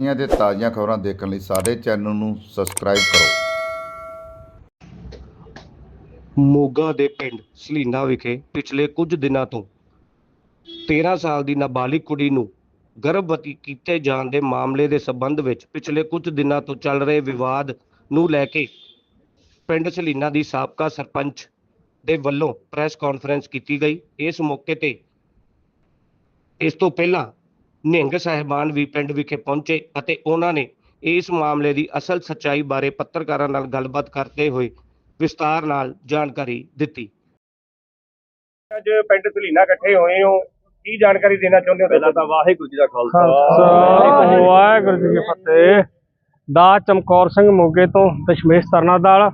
ਦੁਨੀਆ ਦੇ ਤਾਜ਼ੀਆਂ ਖਬਰਾਂ ਦੇਖਣ ਲਈ ਸਾਡੇ ਚੈਨਲ ਨੂੰ ਸਬਸਕ੍ਰਾਈਬ ਕਰੋ। ਮੋਗਾ ਦੇ ਪਿੰਡ ਸਲੀਨਾ ਵਿਖੇ ਪਿਛਲੇ ਕੁਝ ਦਿਨਾਂ ਤੋਂ 13 ਸਾਲ ਦੀ ਨਾਬਾਲਿਗ ਕੁੜੀ ਨੂੰ ਗਰਭਵਤੀ ਕੀਤੇ ਜਾਣ ਦੇ ਮਾਮਲੇ ਦੇ ਸਬੰਧ ਵਿੱਚ ਪਿਛਲੇ ਕੁਝ ਦਿਨਾਂ ਤੋਂ ਚੱਲ ਰਹੇ ਵਿਵਾਦ ਨੂੰ ਲੈ ਕੇ ਪਿੰਡ ਸਲੀਨਾ ਦੀ ਸਾਬਕਾ ਸਰਪੰਚ ਦੇ ਵੱਲੋਂ ਪ੍ਰੈਸ ਕਾਨਫਰੰਸ ਕੀਤੀ ਗਈ। ਇਸ ਮੌਕੇ ਤੇ ਇਸ ਤੋਂ ਪਹਿਲਾਂ ਨਿਹੰਗ ਸਾਹਿਬਾਨ ਵੀ ਪਿੰਡ ਵਿਖੇ ਪਹੁੰਚੇ ਅਤੇ ਉਹਨਾਂ ਨੇ ਇਸ ਮਾਮਲੇ ਦੀ ਅਸਲ ਸੱਚਾਈ ਬਾਰੇ ਪੱਤਰਕਾਰਾਂ ਨਾਲ ਗੱਲਬਾਤ ਕਰਦੇ ਹੋਏ ਵਿਸਤਾਰ ਨਾਲ ਜਾਣਕਾਰੀ ਦਿੱਤੀ। ਅੱਜ ਪਿੰਡ ਧਲੀਨਾ ਇਕੱਠੇ ਹੋਏ ਹੋ। ਕੀ ਜਾਣਕਾਰੀ ਦੇਣਾ ਚਾਹੁੰਦੇ ਹੋ ਪਹਿਲਾਂ ਤਾਂ ਵਾਹਿਗੁਰੂ ਜੀ ਦਾ ਖਾਲਸਾ। ਵਾਹਿਗੁਰੂ ਜੀ ਕੀ ਫਤਿਹ। ਦਾ ਚਮਕੌਰ ਸਿੰਘ ਮੋਗੇ ਤੋਂ ਦਸ਼ਮੇਸ਼ ਤਰਨਾਦਾਲ।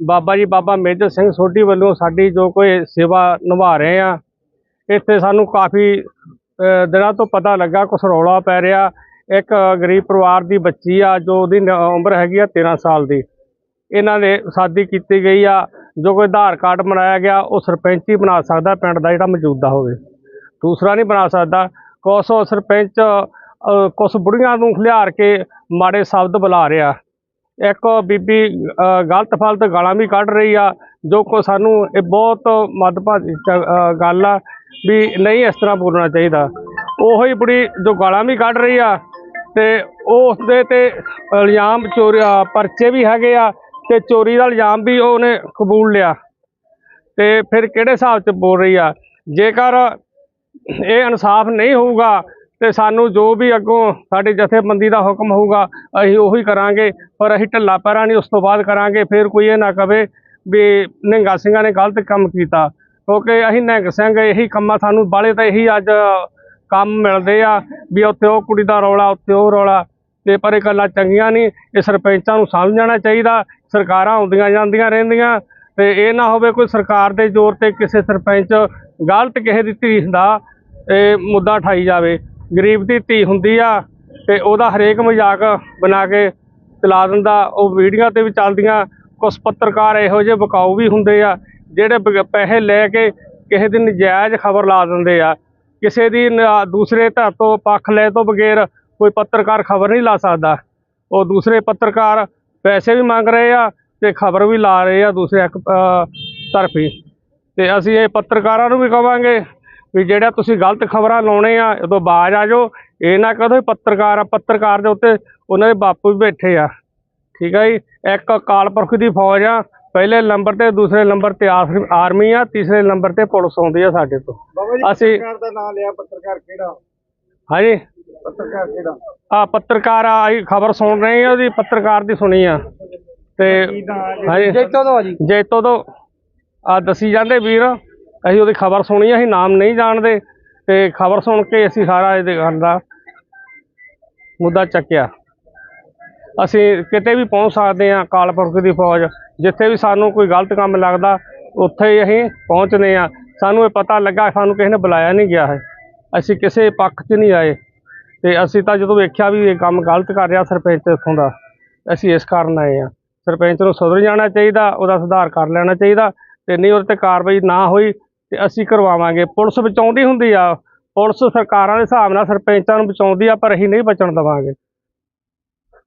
ਬਾਬਾ ਜੀ ਬਾਬਾ ਮੇਜਰ ਸਿੰਘ ਸੋਢੀ ਵੱਲੋਂ ਸਾਡੀ ਜੋ ਕੋਈ ਸੇਵਾ ਨਿਭਾ ਰਹੇ ਆ ਇੱਥੇ ਸਾਨੂੰ ਕਾਫੀ ਦਿਨਾਂ ਤੋਂ ਪਤਾ ਲੱਗਾ ਕੁਛ ਰੌਲਾ ਪੈ ਰਿਹਾ। ਇੱਕ ਗਰੀਬ ਪਰਿਵਾਰ ਦੀ ਬੱਚੀ ਆ, ਜੋ ਉਹਦੀ ਨ- ਉਮਰ ਹੈਗੀ ਆ 13 ਸਾਲ ਦੀ। ਇਹਨਾਂ ਨੇ ਸ਼ਾਦੀ ਕੀਤੀ ਗਈ ਆ। ਜੋ ਕੋਈ ਆਧਾਰ ਕਾਰਡ ਬਣਾਇਆ ਗਿਆ, ਉਹ ਸਰਪੰਚ ਹੀ ਬਣਾ ਸਕਦਾ, ਪਿੰਡ ਦਾ ਜਿਹੜਾ ਮੌਜੂਦਾ ਹੋਵੇ। ਦੂਸਰਾ ਨਹੀਂ ਬਣਾ ਸਕਦਾ। ਕੁਛ ਸਰਪੰਚ ਕੁਛ ਬੁੜੀਆਂ ਨੂੰ ਖਿਲਾਰ ਕੇ ਮਾੜੇ ਸ਼ਬਦ ਬੁਲਾ ਰਿਹਾ। ਇੱਕ ਬੀਬੀ ਗਲਤ ਫਲਤ ਗਾਲਾਂ ਵੀ ਕੱਢ ਰਹੀ ਆ। ਜੋ ਕੋ ਸਾਨੂੰ ਇਹ ਬਹੁਤ ਮੱਦਭਾਗੀ ਚ- ਗੱਲ ਆ। ਵੀ ਨਹੀਂ ਇਸ ਤਰ੍ਹਾਂ ਬੋਲਣਾ ਚਾਹੀਦਾ। ਉਹੀ ਬੁੜੀ ਜੋ ਗਾਲਾਂ ਵੀ ਕੱਢ ਰਹੀ ਆ ਤੇ ਉਸ ਦੇ ਤੇ ਇਲਜ਼ਾਮ ਚੋਰੀ ਪਰਚੇ ਵੀ ਹੈਗੇ ਆ ਤੇ ਚੋਰੀ ਦਾ ਇਲਜ਼ਾਮ ਵੀ ਉਹਨੇ ਕਬੂਲ ਲਿਆ। ਤੇ ਫਿਰ ਕਿਹੜੇ ਹਿਸਾਬ 'ਚ ਬੋਲ ਰਹੀ ਆ? ਜੇਕਰ ਇਹ ਇਨਸਾਫ ਨਹੀਂ ਹੋਊਗਾ ਤੇ ਸਾਨੂੰ ਜੋ ਵੀ ਅੱਗੋਂ ਸਾਡੀ ਜਥੇਬੰਦੀ ਦਾ ਹੁਕਮ ਹੋਊਗਾ, ਅਸੀਂ ਉਹੀ ਕਰਾਂਗੇ, ਪਰ ਅਸੀਂ ਢੱਲਾ ਪੈਰਾਂ ਨਹੀਂ, ਉਸ ਤੋਂ ਬਾਅਦ ਕਰਾਂਗੇ, ਫਿਰ ਕੋਈ ਇਹ ਨਾ ਕਵੇ ਵੀ ਨਿੰਗਾ ਸਿੰਘਾਂ ਨੇ ਗਲਤ ਕੰਮ ਕੀਤਾ। ਕਿਉਂਕਿ ਅਸੀਂ ਨਿਹੰਗ ਸਿੰਘ ਇਹੀ ਕੰਮਾਂ ਸਾਨੂੰ ਬਾਲੇ ਤਾਂ ਇਹੀ ਅੱਜ ਕੰਮ ਮਿਲਦੇ ਆ ਵੀ ਉੱਥੇ ਉਹ ਕੁੜੀ ਦਾ ਰੌਲਾ, ਉੱਥੇ ਉਹ ਰੌਲਾ। ਤੇ ਪਰ ਇਹ ਗੱਲਾਂ ਚੰਗੀਆਂ ਨਹੀਂ, ਇਹ ਸਰਪੰਚਾਂ ਨੂੰ ਸਮਝ ਜਾਣਾ ਚਾਹੀਦਾ, ਸਰਕਾਰਾਂ ਆਉਂਦੀਆਂ ਜਾਂਦੀਆਂ ਰਹਿੰਦੀਆਂ। ਤੇ ਇਹ ਨਾ ਹੋਵੇ ਕੋਈ ਸਰਕਾਰ ਦੇ ਜ਼ੋਰ ਤੇ ਕਿਸੇ ਸਰਪੰਚ ਗਲਤ ਕਿਸੇ ਦੀ ਧੀ ਦਾ ਇਹ ਮੁੱਦਾ ਠਾਈ ਜਾਵੇ। ਗਰੀਬ ਦੀ ਧੀ ਹੁੰਦੀ ਆ ਤੇ ਉਹਦਾ ਹਰੇਕ ਮਜ਼ਾਕ ਬਣਾ ਕੇ ਚਲਾ ਦਿੰਦਾ। ਉਹ ਵੀਡੀਓ ਤੇ ਵੀ ਚੱਲਦੀਆਂ ਕੁਝ ਪੱਤਰਕਾਰ ਇਹੋ ਜਿਹੇ ਬਕਾਊ ਵੀ ਹੁੰਦੇ ਆ। ਜਿਹੜੇ ਬਗ- ਪੈਸੇ ਲੈ ਕੇ ਕਿਸੇ ਦੀ ਨਜਾਇਜ਼ ਖਬਰ ਲਾ ਦਿੰਦੇ ਆ ਕਿਸੇ ਦੀ ਨ- ਦੂਸਰੇ ਧਰ ਤੋਂ ਪੱਖ ਲੈ ਤੋਂ ਬਗੈਰ ਕੋਈ ਪੱਤਰਕਾਰ ਖਬਰ ਨਹੀਂ ਲਾ ਸਕਦਾ। ਉਹ ਦੂਸਰੇ ਪੱਤਰਕਾਰ ਪੈਸੇ ਵੀ ਮੰਗ ਰਹੇ ਆ ਤੇ ਖਬਰ ਵੀ ਲਾ ਰਹੇ ਆ ਦੂਸਰੇ ਇੱਕ ਅ, ਤਰਫੀ। ਤੇ ਅਸੀਂ ਇਹ ਪੱਤਰਕਾਰਾਂ ਨੂੰ ਵੀ ਕਵਾਂਗੇ ਵੀ ਜਿਹੜਾ ਤੁਸੀਂ ਗਲਤ ਖਬਰਾਂ ਲਾਉਣੇ ਆ ਉਦੋਂ ਬਾਜ ਆ ਜਾਓ। ਇਹ ਨਾ ਕਹੋ ਵੀ ਪੱਤਰਕਾਰ ਆ ਪੱਤਰਕਾਰ ਦੇ ਉੱਤੇ ਉਹਨਾਂ ਦੇ ਬਾਪੂ ਵੀ ਬੈਠੇ ਆ। ਠੀਕ ਆ ਜੀ? ਇੱਕ ਅਕਾਲ ਪੁਰਖ ਦੀ ਫੌਜ ਆ ਪਹਿਲੇ ਨੰਬਰ ਤੇ ਦੂਸਰੇ ਨੰਬਰ ਤੇ ਆਰ- ਆਰਮੀ ਆ ਤੀਸਰੇ ਨੰਬਰ ਤੇ ਪੁਲਿਸ ਆਉਂਦੀ ਆ ਸਾਡੇ ਤੋਂ। ਬਾਬਾ ਜੀ ਅਸੀਂ ਪੱਤਰਕਾਰ ਦਾ ਨਾਮ ਲਿਆ ਪੱਤਰਕਾਰ ਕਿਹੜਾ? ਹਾਂਜੀ? ਪੱਤਰਕਾਰ ਕਿਹੜਾ? ਆ ਪੱਤਰਕਾਰ ਆਈ ਖਬਰ ਸੁਣ ਰਹੇ ਆ ਉਹਦੀ ਪੱਤਰਕਾਰ ਦੀ ਸੁਣੀ ਆ। ਤੇ ਹਾਂਜੀ। ਜੈਤੋ ਤੋਂ ਜੀ। ਜੈਤੋ ਤੋਂ ਆ ਦੱਸੀ ਜਾਂਦੇ ਵੀਰ ਅਸੀਂ ਉਹਦੀ ਖਬਰ ਸੁਣੀ ਅਸੀਂ ਨਾਮ ਨਹੀਂ ਜਾਣਦੇ ਤੇ ਖਬਰ ਸੁਣ ਕੇ ਅਸੀਂ ਸਾਰਾ ਇਹਦੇ ਗੱਲ ਦਾ ਮੁੱਦਾ ਚੱਕਿਆ। ਅਸੀਂ ਕਿਤੇ ਵੀ ਪਹੁੰਚ ਸਕਦੇ ਹਾਂ ਅਕਾਲ ਪੁਰਖ ਦੀ ਫੌਜ, ਜਿੱਥੇ ਵੀ ਸਾਨੂੰ ਕੋਈ ਗਲਤ ਕੰਮ ਲੱਗਦਾ, ਉੱਥੇ ਹੀ ਅਸੀਂ ਪਹੁੰਚਦੇ ਹਾਂ। ਸਾਨੂੰ ਇਹ ਪਤਾ ਲੱਗਾ, ਸਾਨੂੰ ਕਿਸੇ ਨੇ ਬੁਲਾਇਆ ਨਹੀਂ ਗਿਆ ਹੈ। ਅਸੀਂ ਕਿਸੇ ਪੱਖ 'ਚ ਨਹੀਂ ਆਏ। ਤੇ ਅਸੀਂ ਤਾਂ ਜਦੋਂ ਵੇਖਿਆ ਵੀ ਇਹ ਕੰਮ ਗਲਤ ਕਰ ਰਿਹਾ ਸਰਪੰਚ ਇੱਥੋਂ ਦਾ, ਅਸੀਂ ਇਸ ਕਾਰਨ ਆਏ ਆ ਸਰਪੰਚ ਨੂੰ ਸੁਧਰ ਜਾਣਾ ਚਾਹੀਦਾ, ਉਹਦਾ ਸੁਧਾਰ ਕਰ ਲੈਣਾ ਚਾਹੀਦਾ, ਤੇ ਨਹੀਂ ਉਹਦੇ ਤੇ ਕਾਰਵਾਈ ਨਾ ਹੋਈ, ਤੇ ਅਸੀਂ ਕਰਵਾਵਾਂਗੇ। ਪੁਲਿਸ ਬਚਾਉਂਦੀ ਹੁੰਦੀ ਆ। ਪੁਲਿਸ ਸਰਕਾਰਾਂ ਦੇ ਹਿਸਾਬ ਨਾਲ ਸਰਪੰਚਾਂ ਨੂੰ ਬਚਾਉਂਦੀ ਆ, ਪਰ ਅਸੀਂ ਨਹੀਂ ਬਚਣ ਦੇਵਾਂਗੇ।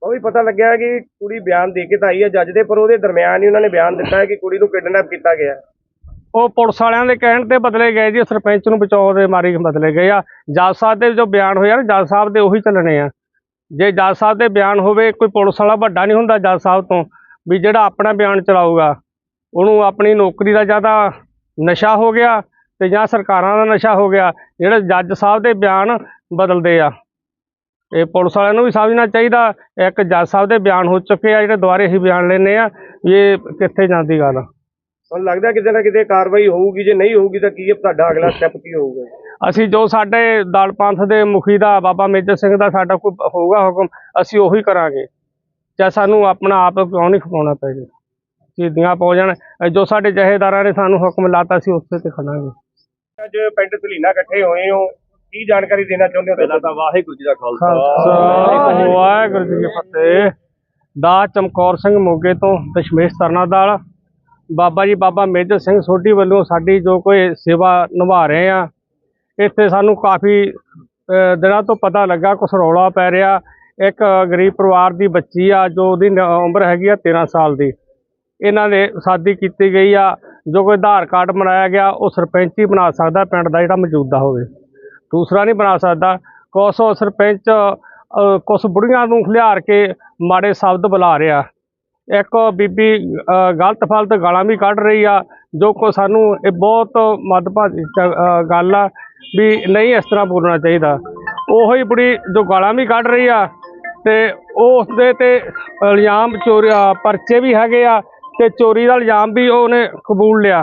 ਉਹ ਵੀ ਪਤਾ ਲੱਗਿਆ ਕਿ ਕੁੜੀ ਬਿਆਨ ਦੇ ਕੇ ਤਾਂ ਆਈ ਹੈ ਜੱਜ ਦੇ, ਪਰ ਉਹਦੇ ਦਰਮਿਆਨ ਹੀ ਉਹਨਾਂ ਨੇ ਬਿਆਨ ਦਿੱਤਾ ਹੈ ਕਿ ਕੁੜੀ ਨੂੰ ਕਿਡਨੈਪ ਕੀਤਾ ਗਿਆ। ਹੈ। ਉਹ ਪੁਲਿਸ ਵਾਲਿਆਂ ਦੇ ਕਹਿਣ ਤੇ ਬਦਲੇ ਗਏ ਜੀ, ਸਰਪੰਚ ਨੂੰ ਬਚਾਉਣ ਦੇ ਮਾਰੀ ਬਦਲੇ ਗਏ ਆ। ਜੱਜ ਸਾਹਿਬ ਦੇ ਜੋ ਬਿਆਨ ਹੋਇਆ ਨਾ, ਜੱਜ ਸਾਹਿਬ ਦੇ ਉਹੀ ਚੱਲਣੇ ਆ। ਜੇ ਜੱਜ ਸਾਹਿਬ ਦੇ ਬਿਆਨ ਹੋਵੇ, ਕੋਈ ਪੁਲਿਸ ਵਾਲਾ ਵੱਡਾ ਨਹੀਂ ਹੁੰਦਾ ਜੱਜ ਸਾਹਿਬ ਤੋਂ, ਵੀ ਜਿਹੜਾ ਆਪਣਾ ਬਿਆਨ ਚਲਾਊਗਾ। ਉਹਨੂੰ ਆਪਣੀ ਨੌਕਰੀ ਦਾ ਜ਼ਿਆਦਾ ਨਸ਼ਾ ਹੋ ਗਿਆ ਤੇ ਜਾਂ ਸਰਕਾਰਾਂ ਦਾ ਨਸ਼ਾ ਹੋ ਗਿਆ, ਜਿਹੜੇ ਜੱਜ ਸਾਹਿਬ ਦੇ ਬਿਆਨ ਬਦਲਦੇ ਆ। ਇਹ ਪੁਲਿਸ ਵਾਲਿਆਂ ਨੂੰ ਵੀ ਸਮਝਣਾ ਚਾਹੀਦਾ। ਇੱਕ ਜੱਜ ਸਾਹਿਬ ਦੇ ਬਿਆਨ ਹੋ ਚੁੱਕੇ ਆ ਜਿਹੜੇ ਦੁਬਾਰੇ ਹੀ ਬਿਆਨ ਲੈਣੇ ਆ ਇਹ ਕਿੱਥੇ ਜਾਂਦੀ ਗੱਲ। ਤੁਹਾਨੂੰ ਲੱਗਦਾ ਕਿਤੇ ਨਾ ਕਿਤੇ ਕਾਰਵਾਈ ਹੋਊਗੀ ਜੇ ਨਹੀਂ ਹੋਊਗੀ ਤਾਂ ਕੀ ਤੁਹਾਡਾ ਅਗਲਾ ਸਟੈਪ ਕੀ ਹੋਊਗਾ? ਅਸੀਂ ਜੋ ਸਾਡੇ ਦਲ ਪੰਥ ਦੇ ਮੁਖੀ ਦਾ ਬਾਬਾ ਮੇਜਰ ਸਿੰਘ ਦਾ ਸਾਡਾ ਕੋਈ ਹੋਊਗਾ ਹੁਕਮ ਅਸੀਂ ਉਹੀ ਕਰਾਂਗੇ। ਚਾਹੇ ਸਾਨੂੰ ਆਪਣਾ ਆਪ ਕਿਉਂ ਨਹੀਂ ਖਪਾਉਣਾ ਪੈ ਜੇ ਸ਼ਹੀਦੀਆਂ ਪਹੁੰਚ ਜਾਣ। ਜੋ ਸਾਡੇ ਜਹੇਦਾਰਾਂ ਨੇ ਸਾਨੂੰ ਹੁਕਮ ਲਾਤਾ ਸੀ ਉੱਥੇ ਤੇ ਖੜਾਂਗੇ। ਅੱਜ ਪਿੰਡ ਧਲੀਨਾ ਇਕੱਠੇ ਹੋਏ ਹੋ। ਕੀ ਜਾਣਕਾਰੀ ਦੇਣਾ ਚਾਹੁੰਦੇ ਹੋ ਪਹਿਲਾਂ ਤਾਂ? ਵਾਹਿਗੁਰੂ ਜੀ ਦਾ ਖਾਲਸਾ। ਵਾਹਿਗੁਰੂ ਜੀ ਕੀ ਫਤਿਹ। ਦਾ ਚਮਕੌਰ ਸਿੰਘ ਮੋਗੇ ਤੋਂ ਦਸ਼ਮੇਸ਼ ਤਰਨਾਦਾਲ ਬਾਬਾ ਜੀ ਬਾਬਾ ਮੇਜਰ ਸਿੰਘ ਸੋਢੀ ਵੱਲੋਂ ਸਾਡੀ ਜੋ ਕੋਈ ਸੇਵਾ ਨਿਭਾ ਰਹੇ ਆ ਇੱਥੇ ਸਾਨੂੰ ਕਾਫੀ ਦਿਨਾਂ ਤੋਂ ਪਤਾ ਲੱਗਾ ਕੁਛ ਰੌਲਾ ਪੈ ਰਿਹਾ। ਇੱਕ ਗਰੀਬ ਪਰਿਵਾਰ ਦੀ ਬੱਚੀ ਆ ਜੋ ਉਹਦੀ ਨ- ਉਮਰ ਹੈਗੀ ਆ 13 ਸਾਲ ਦੀ। ਇਹਨਾਂ ਦੇ ਸ਼ਾਦੀ ਕੀਤੀ ਗਈ ਆ। ਜੋ ਕੋਈ ਆਧਾਰ ਕਾਰਡ ਬਣਾਇਆ ਗਿਆ ਉਹ ਸਰਪੰਚ ਹੀ ਬਣਾ ਸਕਦਾ ਪਿੰਡ ਦਾ ਜਿਹੜਾ ਮੌਜੂਦਾ ਹੋਵੇ। ਦੂਸਰਾ ਨਹੀਂ ਬਣਾ ਸਕਦਾ। ਕੁਛ ਸਰਪੰਚ ਅ, ਕੁਛ ਬੁੜੀਆਂ ਨੂੰ ਖਿਲਾਰ ਕੇ ਮਾੜੇ ਸ਼ਬਦ ਬੁਲਾ ਰਿਹਾ। ਇੱਕ ਬੀਬੀ ਗਲਤ ਫਲਤ ਗਾਲਾਂ ਵੀ ਕੱਢ ਰਹੀ ਆ ਜੋ ਕੋ ਸਾਨੂੰ ਇਹ ਬਹੁਤ ਮੱਦਭਾਗੀ ਚ- ਗੱਲ ਆ ਵੀ ਨਹੀਂ ਇਸ ਤਰ੍ਹਾਂ ਬੋਲਣਾ ਚਾਹੀਦਾ। ਉਹੀ ਬੁੜੀ ਜੋ ਗਾਲਾਂ ਵੀ ਕੱਢ ਰਹੀ ਆ ਤੇ ਉਸ ਦੇ ਤੇ ਇਲਜ਼ਾਮ ਚੋਰੀ ਪਰਚੇ ਵੀ ਹੈਗੇ ਆ ਤੇ ਚੋਰੀ ਦਾ ਇਲਜ਼ਾਮ ਵੀ ਉਹਨੇ ਕਬੂਲ ਲਿਆ।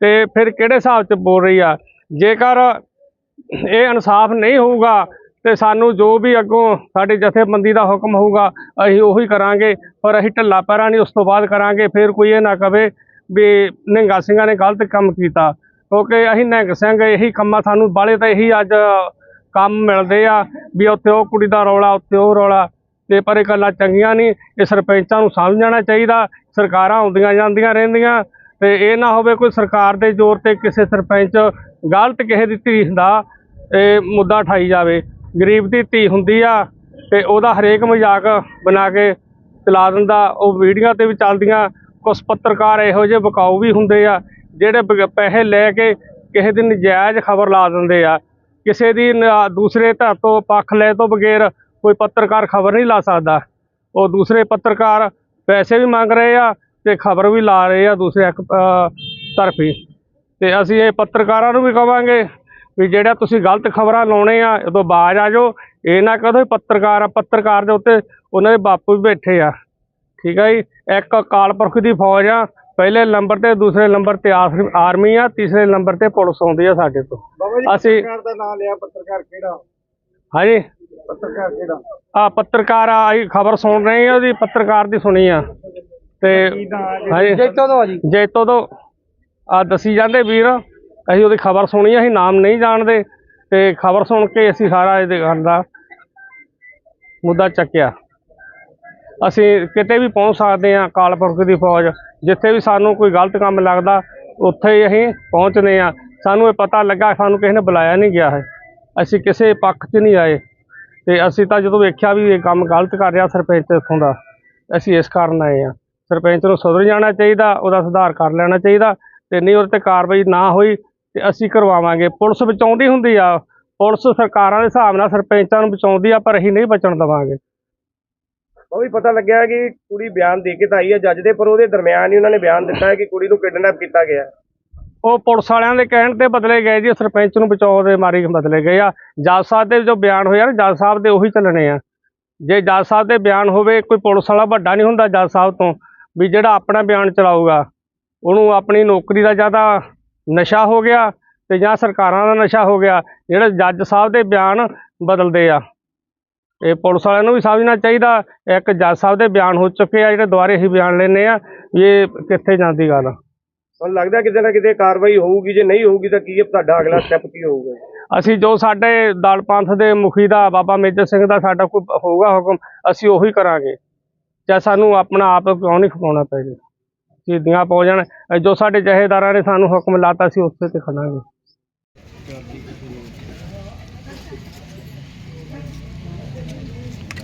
ਤੇ ਫਿਰ ਕਿਹੜੇ ਹਿਸਾਬ 'ਚ ਬੋਲ ਰਹੀ ਆ? ਜੇਕਰ ਇਹ ਇਨਸਾਫ ਨਹੀਂ ਹੋਊਗਾ ਤੇ ਸਾਨੂੰ ਜੋ ਵੀ ਅੱਗੋਂ ਸਾਡੀ ਜਥੇਬੰਦੀ ਦਾ ਹੁਕਮ ਹੋਊਗਾ, ਅਸੀਂ ਉਹੀ ਕਰਾਂਗੇ, ਪਰ ਅਸੀਂ ਢੱਲਾ ਪੈਰਾਂ ਨਹੀਂ, ਉਸ ਤੋਂ ਬਾਅਦ ਕਰਾਂਗੇ, ਫਿਰ ਕੋਈ ਇਹ ਨਾ ਕਵੇ ਵੀ ਨਿਹੰਗਾ ਸਿੰਘਾਂ ਨੇ ਗਲਤ ਕੰਮ ਕੀਤਾ। ਕਿਉਂਕਿ ਅਸੀਂ ਨਿਹੰਗ ਸਿੰਘ, ਇਹੀ ਕੰਮਾਂ ਸਾਨੂੰ ਬਾਲੇ ਤਾਂ ਇਹੀ ਅੱਜ ਕੰਮ ਮਿਲਦੇ ਆ ਵੀ ਉੱਥੇ ਉਹ ਕੁੜੀ ਦਾ ਰੌਲਾ, ਉੱਥੇ ਉਹ ਰੌਲਾ। ਤੇ ਪਰ ਇਹ ਗੱਲਾਂ ਚੰਗੀਆਂ ਨਹੀਂ, ਇਹ ਸਰਪੰਚਾਂ ਨੂੰ ਸਮਝਣਾ ਚਾਹੀਦਾ, ਸਰਕਾਰਾਂ ਆਉਂਦੀਆਂ ਜਾਂਦੀਆਂ ਰਹਿੰਦੀਆਂ। ਤੇ ਇਹ ਨਾ ਹੋਵੇ ਕੋਈ ਸਰਕਾਰ ਦੇ ਜ਼ੋਰ ਤੇ ਕਿਸੇ ਸਰਪੰਚ ਗਲਤ ਕਿਸੇ ਦੀ ਧੀ ਦਾ ਇਹ ਮੁੱਦਾ ਉਠਾਈ ਜਾਵੇ। ਗਰੀਬ ਦੀ ਧੀ ਹੁੰਦੀ ਆ ਤੇ ਉਹਦਾ ਹਰੇਕ ਮਜ਼ਾਕ ਬਣਾ ਕੇ ਚਲਾ ਦਿੰਦਾ। ਉਹ ਵੀਡੀਓ ਤੇ ਵੀ ਚੱਲਦੀਆਂ ਕੁਝ ਪੱਤਰਕਾਰ ਇਹੋ ਜਿਹੇ ਬਕਾਊ ਵੀ ਹੁੰਦੇ ਆ, ਜਿਹੜੇ ਬਗ- ਪੈਸੇ ਲੈ ਕੇ ਕਿਸੇ ਦੀ ਨਜਾਇਜ਼ ਖਬਰ ਲਾ ਦਿੰਦੇ ਆ। ਕਿਸੇ ਦੀ ਦੂਸਰੇ ਧਰ ਤੋਂ ਪੱਖ ਲੈ ਤੋਂ ਬਗੈਰ ਕੋਈ ਪੱਤਰਕਾਰ ਖਬਰ ਨਹੀਂ ਲਾ ਸਕਦਾ। ਉਹ ਦੂਸਰੇ ਪੱਤਰਕਾਰ ਪੈਸੇ ਵੀ ਮੰਗ ਰਹੇ ਆ ਤੇ ਖਬਰ ਵੀ ਲਾ ਰਹੇ ਆ ਦੂਸਰੇ ਇੱਕ ਤਰਫੀ। ਤੇ ਅਸੀਂ ਇਹ ਪੱਤਰਕਾਰਾਂ ਨੂੰ ਵੀ ਕਵਾਂਗੇ ਵੀ ਜਿਹੜਾ ਤੁਸੀਂ ਗਲਤ ਖਬਰਾਂ ਲਾਉਣੇ ਆ ਉਦੋਂ ਬਾਜ ਆ ਜਾਓ। ਇਹ ਨਾ ਕਹੋ ਵੀ ਪੱਤਰਕਾਰ ਆ ਪੱਤਰਕਾਰ ਦੇ ਉੱਤੇ ਉਹਨਾਂ ਦੇ ਬਾਪੂ ਵੀ ਬੈਠੇ ਆ। ਠੀਕ ਆ ਜੀ? ਇੱਕ ਅਕਾਲ ਪੁਰਖ ਦੀ ਫੌਜ ਆ। ਪਹਿਲੇ ਨੰਬਰ ਤੇ ਦੂਸਰੇ ਨੰਬਰ ਤੇ ਆਰਮੀ ਆ ਤੀਸਰੇ ਨੰਬਰ ਤੇ ਪੁਲਿਸ ਆਉਂਦੀ ਆ ਸਾਡੇ ਤੋਂ। ਅਸੀਂ- ਪੱਤਰਕਾਰ ਦਾ ਨਾਮ ਲਿਆ ਪੱਤਰਕਾਰ ਕਿਹੜਾ? ਹਾਂਜੀ? ਪੱਤਰਕਾਰ ਕਿਹੜਾ? ਆ ਪੱਤਰਕਾਰ ਆ ਅਸੀਂ ਖਬਰ ਸੁਣ ਰਹੇ ਆ ਉਹਦੀ ਪੱਤਰਕਾਰ ਦੀ ਸੁਣੀ ਆ। ਤੇ ਹਾਂਜੀ। ਜੈਤੋ ਤੋਂ ਜੀ। ਜੈਤੋ ਤੋਂ। ਆ ਦੱਸੀ ਜਾਂਦੇ ਵੀਰ, ਅਸੀਂ ਉਹਦੀ ਖਬਰ ਸੁਣੀ, ਅਸੀਂ ਨਾਮ ਨਹੀਂ ਜਾਣਦੇ, ਤੇ ਖਬਰ ਸੁਣ ਕੇ ਅਸੀਂ ਸਾਰਾ ਇਹਦੇ ਗੱਲ ਦਾ ਮੁੱਦਾ ਚੱਕਿਆ। ਅਸੀਂ ਕਿਤੇ ਵੀ ਪਹੁੰਚ ਸਕਦੇ ਹਾਂ ਕਾਲਪੁਰਖ ਦੀ ਫੌਜ, ਜਿੱਥੇ ਵੀ ਸਾਨੂੰ ਕੋਈ ਗਲਤ ਕੰਮ ਲੱਗਦਾ, ਉੱਥੇ ਹੀ ਅਸੀਂ ਪਹੁੰਚਦੇ ਹਾਂ। ਸਾਨੂੰ ਇਹ ਪਤਾ ਲੱਗਾ, ਸਾਨੂੰ ਕਿਸੇ ਨੇ ਬੁਲਾਇਆ ਨਹੀਂ ਗਿਆ ਹੈ। ਅਸੀਂ ਕਿਸੇ ਪੱਖ 'ਚ ਨਹੀਂ ਆਏ। ਤੇ ਅਸੀਂ ਤਾਂ ਜਦੋਂ ਵੇਖਿਆ ਵੀ ਇਹ ਕੰਮ ਗਲਤ ਕਰ ਰਿਹਾ ਸਰਪੰਚ ਇੱਥੋਂ ਦਾ, ਅਸੀਂ ਇਸ ਕਾਰਨ ਆਏ ਹਾਂ। ਸਰਪੰਚ ਨੂੰ ਸੁਧਰ ਜਾਣਾ ਚਾਹੀਦਾ, ਉਹਦਾ ਸੁਧਾਰ ਕਰ ਲੈਣਾ ਚਾਹੀਦਾ। ਤੇ ਨਹੀਂ ਉਹਦੇ ਤੇ ਕਾਰਵਾਈ ਨਾ ਹੋਈ ਤੇ ਅਸੀਂ ਕਰਵਾਵਾਂਗੇ। ਪੁਲਿਸ ਬਚਾਉਂਦੀ ਹੁੰਦੀ ਆ। ਪੁਲਿਸ ਸਰਕਾਰਾਂ ਦੇ ਹਿਸਾਬ ਨਾਲ ਸਰਪੰਚਾਂ ਨੂੰ ਬਚਾਉਂਦੀ ਆ ਪਰ ਅਸੀਂ ਨਹੀਂ ਬਚਣ ਦੇਵਾਂਗੇ। ਉਹ ਵੀ ਪਤਾ ਲੱਗਿਆ ਕਿ ਕੁੜੀ ਬਿਆਨ ਦੇ ਕੇ ਤਾਂ ਆਈ ਹੈ ਜੱਜ ਦੇ ਪਰ ਉਹਦੇ ਦਰਮਿਆਨ ਹੀ ਉਹਨਾਂ ਨੇ ਬਿਆਨ ਦਿੱਤਾ ਹੈ ਕਿ ਕੁੜੀ ਨੂੰ ਕਿਡਨੈਪ ਕੀਤਾ ਗਿਆ ਉਹ ਪੁਲਿਸ ਵਾਲਿਆਂ ਦੇ ਕਹਿਣ ਤੇ ਬਦਲੇ ਗਏ ਜੀ ਸਰਪੰਚ ਨੂੰ ਬਚਾਉਣ ਦੇ ਮਾਰੀ ਬਦਲੇ ਗਏ ਆ। ਜੱਜ ਸਾਹਿਬ ਦੇ ਜੋ ਬਿਆਨ ਹੋਇਆ ਨਾ ਜੱਜ ਸਾਹਿਬ ਦੇ ਉਹੀ ਚੱਲਣੇ ਆ। ਜੇ ਜੱਜ ਸਾਹਿਬ ਦੇ ਬਿਆਨ ਹੋਵੇ ਕੋਈ ਪੁਲਿਸ ਵਾਲਾ ਵੱਡਾ ਨਹੀਂ ਹੁੰਦਾ ਜੱਜ ਸਾਹਿਬ ਤੋਂ ਵੀ ਜਿਹੜਾ ਆਪਣਾ ਬਿਆਨ ਚਲਾਊਗਾ। ਉਹਨੂੰ ਆਪਣੀ ਨੌਕਰੀ ਦਾ ਜ਼ਿਆਦਾ ਨਸ਼ਾ ਹੋ ਗਿਆ ਤੇ ਜਾਂ ਸਰਕਾਰਾਂ ਦਾ ਨਸ਼ਾ ਹੋ ਗਿਆ ਜਿਹੜੇ ਜੱਜ ਸਾਹਿਬ ਦੇ ਬਿਆਨ ਬਦਲਦੇ ਆ। ਇਹ ਪੁਲਿਸ ਵਾਲਿਆਂ ਨੂੰ ਵੀ ਸਮਝਣਾ ਚਾਹੀਦਾ ਇੱਕ ਜੱਜ ਸਾਹਿਬ ਦੇ ਬਿਆਨ ਹੋ ਚੁੱਕੇ ਆ ਜਿਹੜੇ ਦੁਬਾਰੇ ਹੀ ਬਿਆਨ ਲੈਣੇ ਆ ਇਹ ਕਿੱਥੇ ਜਾਂਦੀ ਗੱਲ ਹੁਣ ਲੱਗਦਾ ਕਿਤੇ ਨਾ ਕਿਤੇ ਕਾਰਵਾਈ ਹੋਊਗੀ ਜੇ ਨਹੀਂ ਹੋਊਗੀ ਤਾਂ ਕੀ ਤੁਹਾਡਾ ਅਗਲਾ ਸਟੈਪ ਕੀ ਹੋਊਗਾ? ਅਸੀਂ ਜੋ ਸਾਡੇ ਦਲ ਪੰਥ ਦੇ ਮੁਖੀ ਦਾ ਬਾਬਾ ਮੇਜਰ ਸਿੰਘ ਦਾ ਸਾਡਾ ਕੋਈ ਹੋਊਗਾ ਹੁਕਮ ਅਸੀਂ ਉਹੀ ਕਰਾਂਗੇ। ਚਾਹੇ ਸਾਨੂੰ ਆਪਣਾ ਆਪ ਕਿਉਂ ਨਹੀਂ ਖਪਾਉਣਾ ਪੈ ਜੇ? ਸ਼ਹੀਦੀਆਂ ਪਹੁੰਚ ਜਾਣ। ਜੋ ਸਾਡੇ ਜਹੇਦਾਰਾਂ ਨੇ ਸਾਨੂੰ ਹੁਕਮ ਲਾਤਾ ਸੀ ਉਸੇ ਤੇ ਖੜਾਂਗੇ।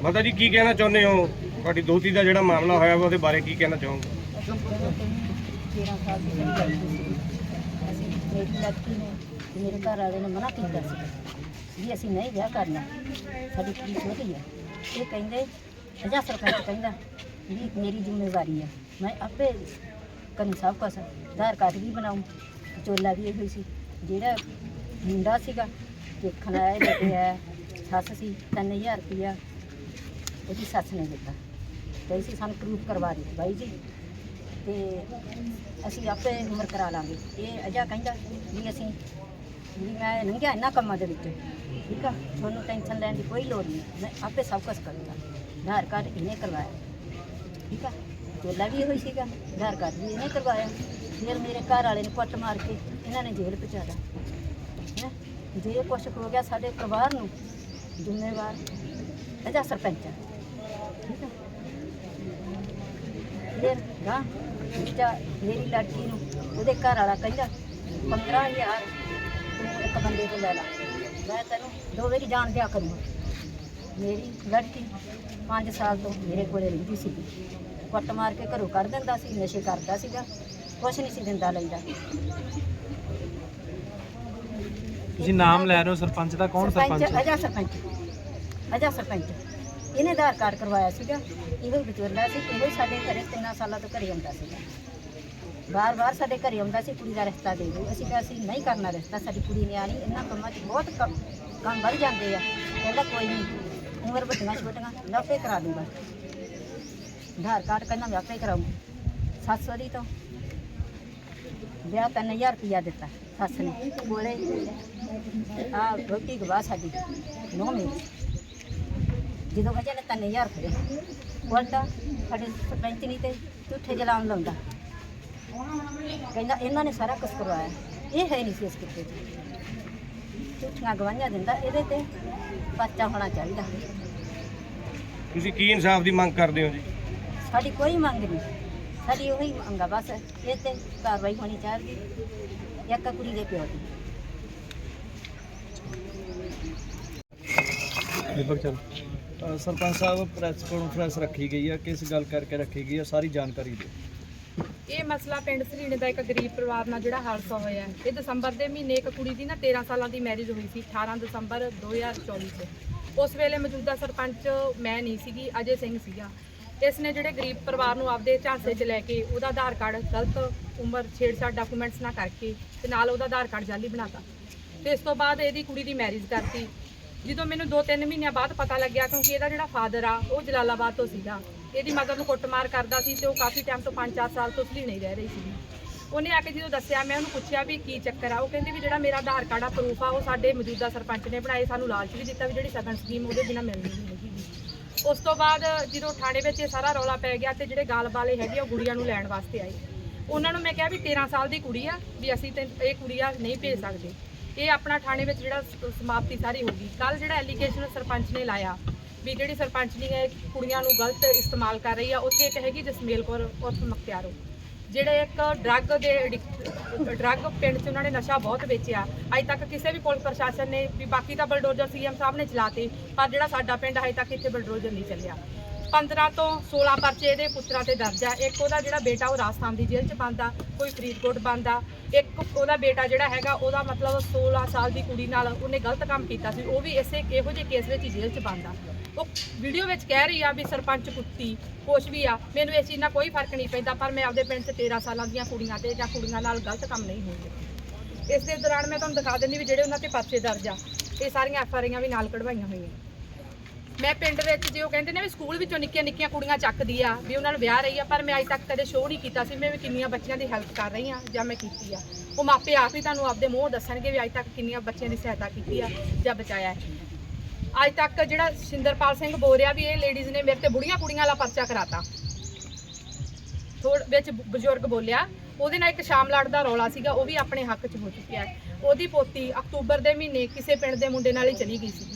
ਮਾਤਾ ਜੀ ਕੀ ਕਹਿਣਾ ਚਾਹੁੰਦੇ ਹੋ? ਤੁਹਾਡੀ ਦੋਤੀ ਦਾ ਜਿਹੜਾ ਮਾਮਲਾ ਹੋਇਆ ਉਹਦੇ ਬਾਰੇ ਕੀ ਕਹਿਣਾ ਚਾਹੋਗੇ? ਮੇਰੀ ਲੜਕੀ ਨੇ ਤੇ ਮੇਰੇ ਘਰ ਵਾਲੇ ਨੇ ਮਨਾ ਕੀਤਾ ਸੀ ਵੀ ਅਸੀਂ ਨਹੀਂ ਵਿਆਹ ਕਰਨਾ। ਸਾਡੀ ਕੁੜੀ ਛੋਟੀ ਹੈ ਇਹ ਕਹਿੰਦੇ ਅਜਾ ਸਰਪੰਚ ਕਹਿੰਦਾ ਵੀ ਮੇਰੀ ਜ਼ਿੰਮੇਵਾਰੀ ਹੈ ਮੈਂ ਆਪੇ ਕਰੂੰ ਸਭ ਕੁਛ ਆਧਾਰ ਕਾਰਡ ਵੀ ਬਣਾਉਂ ਚੋਲਾ ਵੀ ਇਹੋ ਹੀ ਸੀ। ਜਿਹੜਾ ਮੁੰਡਾ ਸੀਗਾ, ਦੇਖਣ ਆਇਆ, ਲੈ ਸੱਸ ਸੀ 3000 ਰੁਪਇਆ ਉਹਦੀ ਸੱਸ ਨੇ ਦਿੱਤਾ। ਤੇ ਸੀ ਸਾਨੂੰ ਪ੍ਰੂਫ ਕਰਵਾ ਦਿਓ ਬਾਈ ਜੀ। ਤੇ ਅਸੀਂ ਆਪੇ ਉਮਰ ਕਰਾ ਲਾਂਗੇ। ਇਹ ਅਜਾ ਕਹਿੰਦਾ ਵੀ ਅਸੀਂ ਵੀ ਮੈਂ ਲੰਘਿਆ ਇਹਨਾਂ ਕੰਮਾਂ ਦੇ ਵਿੱਚ। ਠੀਕ ਆ? ਤੁਹਾਨੂੰ ਟੈਨਸ਼ਨ ਲੈਣ ਦੀ ਕੋਈ ਲੋੜ ਨਹੀਂ। ਮੈਂ ਆਪੇ ਸਭ ਕੁਝ ਕਰੂੰਗਾ। ਆਧਾਰ ਕਾਰਡ ਇਹਨੇ ਕਰਵਾਇਆ। ਠੀਕ ਆ? ਚੋਲਾ ਵੀ ਹੋਈ ਸੀਗਾ, ਆਧਾਰ ਕਾਰਡ ਵੀ ਇਹਨੇ ਕਰਵਾਇਆ। ਫਿਰ ਮੇਰੇ ਘਰ ਵਾਲੇ ਨੂੰ ਕੁੱਟ ਮਾਰ ਕੇ ਇਹਨਾਂ ਨੇ ਜੇਲ੍ਹ ਪਹੁੰਚਾਇਆ ਹੈਂ? ਜੇ ਕੁਛ ਹੋ ਗਿਆ ਸਾਡੇ ਪਰਿਵਾਰ ਨੂੰ, ਜ਼ਿੰਮੇਵਾਰ ਅਜਾ ਸਰਪੰਚ ਆ। ਠੀਕ ਆ? ਫਿਰ ਗਾਂ ਬੱਚਾ ਮੇਰੀ ਲੜਕੀ ਨੂੰ ਉਹਦੇ ਘਰ ਵਾਲਾ ਕਹਿੰਦਾ 15000 ਤੂੰ ਇੱਕ ਬੰਦੇ ਤੋਂ ਲੈ ਲਾ। ਮੈਂ ਤੈਨੂੰ ਦੋ ਵਾਰੀ ਜਾਣ ਦਿਆ ਕਰੂੰਗਾ। ਮੇਰੀ ਲੜਕੀ 5 ਸਾਲ ਤੋਂ ਮੇਰੇ ਕੋਲੇ ਰਹਿੰਦੀ ਸੀ ਕੁੱਟ ਮਾਰ ਕੇ ਘਰੋਂ ਕੱਢ ਦਿੰਦਾ ਸੀ ਨਸ਼ੇ ਕਰਦਾ ਸੀਗਾ ਕੁਛ ਨਹੀਂ ਸੀ ਦਿੰਦਾ ਲੈਂਦਾ ਤੁਸੀਂ ਨਾਮ ਲੈ ਰਹੇ ਹੋ ਸਰਪੰਚ ਦਾ ਕੌਣ ਸਰਪੰਚ? ਅਜਾ ਸਰਪੰਚ। ਅਜਾ ਸਰਪੰਚ। ਇਹਨੇ ਆਧਾਰ ਕਾਰਡ ਕਰਵਾਇਆ ਸੀਗਾ ਇਹੋ ਵਿਚੋਲਾ ਸੀ ਇਹੋ ਸਾਡੇ ਘਰੇ ਤਿੰਨਾਂ ਸਾਲਾਂ ਤੋਂ ਘਰੇ ਆਉਂਦਾ ਸੀਗਾ। ਬਾਰ-ਬਾਰ ਸਾਡੇ ਘਰੇ ਆਉਂਦਾ ਸੀ ਕੁੜੀ ਦਾ ਰਿਸ਼ਤਾ ਦੇ ਦਿਓ। ਅਸੀਂ ਕਿਹਾ ਅਸੀਂ ਨਹੀਂ ਕਰਨਾ ਰਿਸ਼ਤਾ ਸਾਡੀ ਕੁੜੀ ਨਿਆਣੀ ਇਹਨਾਂ ਕੰਮਾਂ 'ਚ ਬਹੁਤ ਕੰਮ ਕੰਮ ਵੱਧ ਜਾਂਦੇ ਆ। ਕਹਿੰਦਾ ਕੋਈ ਨਹੀਂ ਉਮਰ ਵੱਡੀਆਂ ਛੋਟੀਆਂ ਆਪੇ ਕਰਾ ਦੂੰਗਾ। ਆਧਾਰ ਕਾਰਡ ਕਹਿੰਦਾ ਮੈਂ ਆਪੇ ਕਰਾਊਂ ਸੱਸ ਉਹਦੀ ਤੋਂ। ਵਿਆਹ 3000 ਰੁਪਇਆ ਦਿੱਤਾ ਸੱਸ ਨੇ। ਕੋਲੇ ਆ ਰੋਟੀ ਗਵਾ ਸਾਡੀ। ਨੋ ਜਦੋਂ ਅਜੇ ਨੇ 3000 ਖੜੇ ਉਲਟਾ ਸਾਡੇ ਸਰਪੰਚ ਨਹੀਂ ਤੇ ਝੂਠੇ ਜਲਾਮ ਲਾਉਂਦਾ। ਕਹਿੰਦਾ ਇਹਨਾਂ ਨੇ ਸਾਰਾ ਕੁਛ ਕਰਵਾਇਆ। ਇਹ ਹੈ ਨਹੀਂ ਸੀ ਇਸ ਕਿਤੇ ਝੂਠੀਆਂ ਗਵਾਹੀਆਂ ਦਿੰਦਾ, ਇਹਦੇ ਤੇ ਪਰਚਾ ਹੋਣਾ ਚਾਹੀਦਾ। ਤੁਸੀਂ ਕੀ ਇਨਸਾਫ ਦੀ ਮੰਗ ਕਰਦੇ ਹੋ ਜੀ? ਸਾਡੀ ਕੋਈ ਮੰਗ ਨਹੀਂ। ਸਾਡੀ ਉਹੀ ਮੰਗ ਆ ਬਸ ਇਹ ਤੇ ਕਾਰਵਾਈ ਹੋਣੀ ਚਾਹੀਦੀ ਇੱਕ ਕੁੜੀ ਦੇ ਪਿਓ ਦੀ। ਦੀਪਕ ਚਲ ਅ, ਸਰਪੰਚ ਸਾਹਿਬ ਪ੍ਰੈਸ ਕਾਨਫਰੰਸ ਰੱਖੀ ਗਈ ਹੈ ਕਿਸ ਗੱਲ ਕਰਕੇ ਰੱਖੀ ਗਈ ਹੈ ਸਾਰੀ ਜਾਣਕਾਰੀ ਦਿਓ। ਇਹ ਮਸਲਾ ਪਿੰਡ ਸਰੀਣੇ ਦਾ ਇੱਕ ਗਰੀਬ ਪਰਿਵਾਰ ਨਾਲ ਜਿਹੜਾ ਹਾਦਸਾ ਹੋਇਆ ਹੈ। ਇਹ ਦਸੰਬਰ ਦੇ ਮਹੀਨੇ ਇੱਕ ਕੁੜੀ ਦੀ ਨਾ 13 ਸਾਲਾਂ ਦੀ ਮੈਰਿਜ ਹੋਈ ਸੀ 18 ਦਸੰਬਰ 2024 ਚ। ਉਸ ਵੇਲੇ ਮੌਜੂਦਾ ਸਰਪੰਚ ਮੈਂ ਨਹੀਂ ਸੀਗੀ ਅਜੇ ਸਿੰਘ ਸੀਗਾ। ਇਸ ਨੇ ਜਿਹੜੇ ਗਰੀਬ ਪਰਿਵਾਰ ਨੂੰ ਆਪਦੇ ਝਾਂਸੇ 'ਚ ਲੈ ਕੇ ਉਹਦਾ ਆਧਾਰ ਕਾਰਡ ਗਲਤ ਉਮਰ, ਛੇੜਛਾੜ ਡਾਕੂਮੈਂਟਸ ਨਾ ਕਰਕੇ ਤੇ ਨਾਲ ਉਹਦਾ ਆਧਾਰ ਕਾਰਡ ਜਾਲੀ ਬਣਾਤਾ। ਤੇ ਇਸ ਤੋਂ ਬਾਅਦ ਇਹਦੀ ਕੁੜੀ ਦੀ ਮੈਰਿਜ ਕਰਤੀ। ਜਦੋਂ ਮੈਨੂੰ 2-3 ਮਹੀਨਿਆਂ ਬਾਅਦ ਪਤਾ ਲੱਗਿਆ ਕਿਉਂਕਿ ਇਹਦਾ ਜਿਹੜਾ ਫਾਦਰ ਆ, ਉਹ ਜਲਾਲਾਬਾਦ ਤੋਂ ਸੀਗਾ। ਇਹਦੀ ਮਦਰ ਨੂੰ ਕੁੱਟਮਾਰ ਕਰਦਾ ਸੀ ਤੇ ਉਹ ਕਾਫੀ ਟਾਈਮ ਤੋਂ 5-4 ਸਾਲ ਤੋਂ ਸਲੀ ਨਹੀਂ ਰਹਿ ਰਹੀ ਸੀ ਉਹਨੇ ਆ ਕੇ ਜਦੋਂ ਦੱਸਿਆ, ਮੈਂ ਉਹਨੂੰ ਪੁੱਛਿਆ ਵੀ ਕੀ ਚੱਕਰ ਆ? ਉਹ ਕਹਿੰਦੀ ਵੀ ਜਿਹੜਾ ਮੇਰਾ ਆਧਾਰ ਕਾਰਡ ਆ ਪ੍ਰੂਫ ਆ, ਉਹ ਸਾਡੇ ਮੌਜੂਦਾ ਸਰਪੰਚ ਨੇ ਬਣਾਏ। ਸਾਨੂੰ ਲਾਲਚ ਵੀ ਦਿੱਤਾ ਵੀ ਜਿਹੜੀ ਸਗਨ ਸਕੀਮ ਉਹਦੇ ਬਿਨਾਂ ਮਿਲਣੀ ਨਹੀਂ ਹੈਗੀ। ਉਸ ਤੋਂ ਬਾਅਦ ਜਦੋਂ ਥਾਣੇ ਵਿੱਚ ਇਹ ਸਾਰਾ ਰੌਲਾ ਪੈ ਗਿਆ ਤੇ ਜਿਹੜੇ ਗਾਲ ਵਾਲੇ ਹੈਗੇ ਆ, ਉਹ ਗੁੜੀਆਂ ਨੂੰ ਲੈਣ ਵਾਸਤੇ ਆਏ। ਉਹਨਾਂ ਨੂੰ ਮੈਂ ਕਿਹਾ ਵੀ 13 ਸਾਲ ਦੀ ਕੁੜੀ ਆ, ਵੀ ਅਸੀਂ ਤੇ ਇਹ ਕੁੜੀਆਂ ਨਹੀਂ ਭੇਜ ਸਕਦੇ। ਇਹ ਆਪਣਾ ਥਾਣੇ ਵਿੱਚ ਜਿਹੜਾ ਸਮਾਪਤੀ ਸਾਰੀ ਹੋ ਗਈ। ਕੱਲ ਜਿਹੜਾ ਐਲੀਗੇਸ਼ਨ ਸਰਪੰਚ ਨੇ ਲਾਇਆ, ਵੀ ਜਿਹੜੀ ਸਰਪੰਚਨੀ ਹੈ ਕੁੜੀਆਂ ਨੂੰ ਗਲਤ ਇਸਤੇਮਾਲ ਕਰ ਰਹੀ ਆ, ਉੱਥੇ ਇੱਕ ਹੈਗੀ ਜਸਮੇਲ ਕੌਰ, ਉਰਫ ਮਖਤਿਆਰੋ। ਜਿਹੜੇ ਇੱਕ ਡਰੱਗ ਦੇ ਡਰੱਗ ਪਿੰਡ 'ਚ ਉਹਨਾਂ ਨੇ ਨਸ਼ਾ ਬਹੁਤ ਵੇਚਿਆ। ਅਜੇ ਤੱਕ ਕਿਸੇ ਵੀ ਪੁਲਿਸ ਪ੍ਰਸ਼ਾਸਨ ਨੇ ਵੀ ਬਾਕੀ ਤਾਂ ਬਲਡੋਜ਼ਰ ਸੀਐਮ ਸਾਹਿਬ ਨੇ ਚਲਾਤੇ, ਪਰ ਜਿਹੜਾ ਸਾਡਾ ਪਿੰਡ ਅਜੇ ਤੱਕ ਇੱਥੇ ਬਲਡੋਜ਼ਰ ਨਹੀਂ ਚੱਲਿਆ। 15 ਤੋਂ 16 ਪਰਚੇ ਇਹਦੇ ਪੁੱਤਰਾਂ ਤੇ ਦਰਜ ਆ। ਇੱਕ ਉਹਦਾ ਜਿਹੜਾ ਬੇਟਾ ਉਹ ਰਾਜਸਥਾਨ ਦੀ ਜੇਲ੍ਹ 'ਚ ਬੰਦਾ ਕੋਈ ਫਰੀਦਕੋਟ ਬੰਦਾ ਇੱਕ ਉਹਦਾ ਬੇਟਾ ਜਿਹੜਾ ਹੈਗਾ, ਉਹਦਾ ਮਤਲਬ 16 ਸਾਲ ਦੀ ਕੁੜੀ ਨਾਲ ਉਹਨੇ ਗਲਤ ਕੰਮ ਕੀਤਾ ਸੀ। ਉਹ ਵੀ ਇਸੇ, ਇਹੋ ਜਿਹੇ ਕੇਸ ਵਿੱਚ ਹੀ ਜੇਲ੍ਹ 'ਚ ਬੰਦਾ ਉਹ ਵੀਡੀਓ ਵਿੱਚ ਕਹਿ ਰਹੀ ਆ ਵੀ ਸਰਪੰਚ ਕੁੱਤੀ, ਕੁਛ ਵੀ ਆ, ਮੈਨੂੰ ਇਸ ਚੀਜ਼ ਨਾਲ ਕੋਈ ਫ਼ਰਕ ਨਹੀਂ ਪੈਂਦਾ, ਪਰ ਮੈਂ ਆਪਦੇ ਪਿੰਡ 'ਚ 13 ਸਾਲਾਂ ਦੀਆਂ ਕੁੜੀਆਂ ਤੇ ਜਾਂ ਕੁੜੀਆਂ ਨਾਲ ਗਲਤ ਕੰਮ ਨਹੀਂ ਹੋਣ ਇਸ ਦੇ ਦੌਰਾਨ ਮੈਂ ਤੁਹਾਨੂੰ ਦਿਖਾ ਦਿੰਦੀ ਵੀ ਜਿਹੜੇ ਉਹਨਾਂ ਤੇ ਪਰਚੇ ਦਰਜ ਆ, ਇਹ ਸਾਰੀਆਂ ਐਫ ਆਈਆਂ ਵੀ ਨਾਲ ਕਢਵਾਈਆਂ ਹੋਈਆਂ। ਮੈਂ ਪਿੰਡ ਵਿੱਚ ਜੇ ਉਹ ਕਹਿੰਦੇ ਨੇ ਵੀ ਸਕੂਲ ਵਿੱਚੋਂ ਨਿੱਕੀਆਂ ਨਿੱਕੀਆਂ ਕੁੜੀਆਂ ਚੱਕਦੀ ਆ, ਵੀ ਉਹਨਾਂ ਨੂੰ ਵਿਆਹ ਰਹੀ ਆ, ਪਰ ਮੈਂ ਅੱਜ ਤੱਕ ਕਦੇ ਸ਼ੋਅ ਨਹੀਂ ਕੀਤਾ ਸੀ, ਮੈਂ ਵੀ ਕਿੰਨੀਆਂ ਬੱਚੀਆਂ ਦੀ ਹੈਲਪ ਕਰ ਰਹੀ ਆ, ਜਾਂ ਮੈਂ ਕੀਤੀ ਆ। ਉਹ ਮਾਪੇ ਆਪ ਹੀ ਤੁਹਾਨੂੰ ਆਪਦੇ ਮੂੰਹ ਦੱਸਣਗੇ ਵੀ ਅੱਜ ਤੱਕ ਕਿੰਨੀਆਂ ਬੱਚਿਆਂ ਦੀ ਸਹਾਇਤਾ ਕੀਤੀ ਆ ਜਾਂ ਬਚਾਇਆ ਅੱਜ ਤੱਕ ਜਿਹੜਾ ਸ਼ਿੰਦਰਪਾਲ ਸਿੰਘ ਬੋਲ ਰਿਹਾ ਵੀ ਇਹ ਲੇਡੀਜ਼ ਨੇ ਮੇਰੇ ਤੇ ਬੁੜੀਆਂ ਕੁੜੀਆਂ ਵਾਲਾ ਪਰਚਾ ਕਰਾਤਾ। ਥੋੜ ਵਿੱਚ ਬਜ਼ੁਰਗ ਬੋਲਿਆ, ਉਹਦੇ ਨਾਲ ਇੱਕ ਸ਼ਾਮ ਲੜ ਦਾ ਰੌਲਾ ਸੀਗਾ, ਉਹ ਵੀ ਆਪਣੇ ਹੱਕ 'ਚ ਹੋ ਚੁੱਕਿਆ ਉਹਦੀ ਪੋਤੀ ਅਕਤੂਬਰ ਦੇ ਮਹੀਨੇ ਕਿਸੇ ਪਿੰਡ ਦੇ ਮੁੰਡੇ ਨਾਲ ਹੀ ਚਲੀ ਗਈ ਸੀ।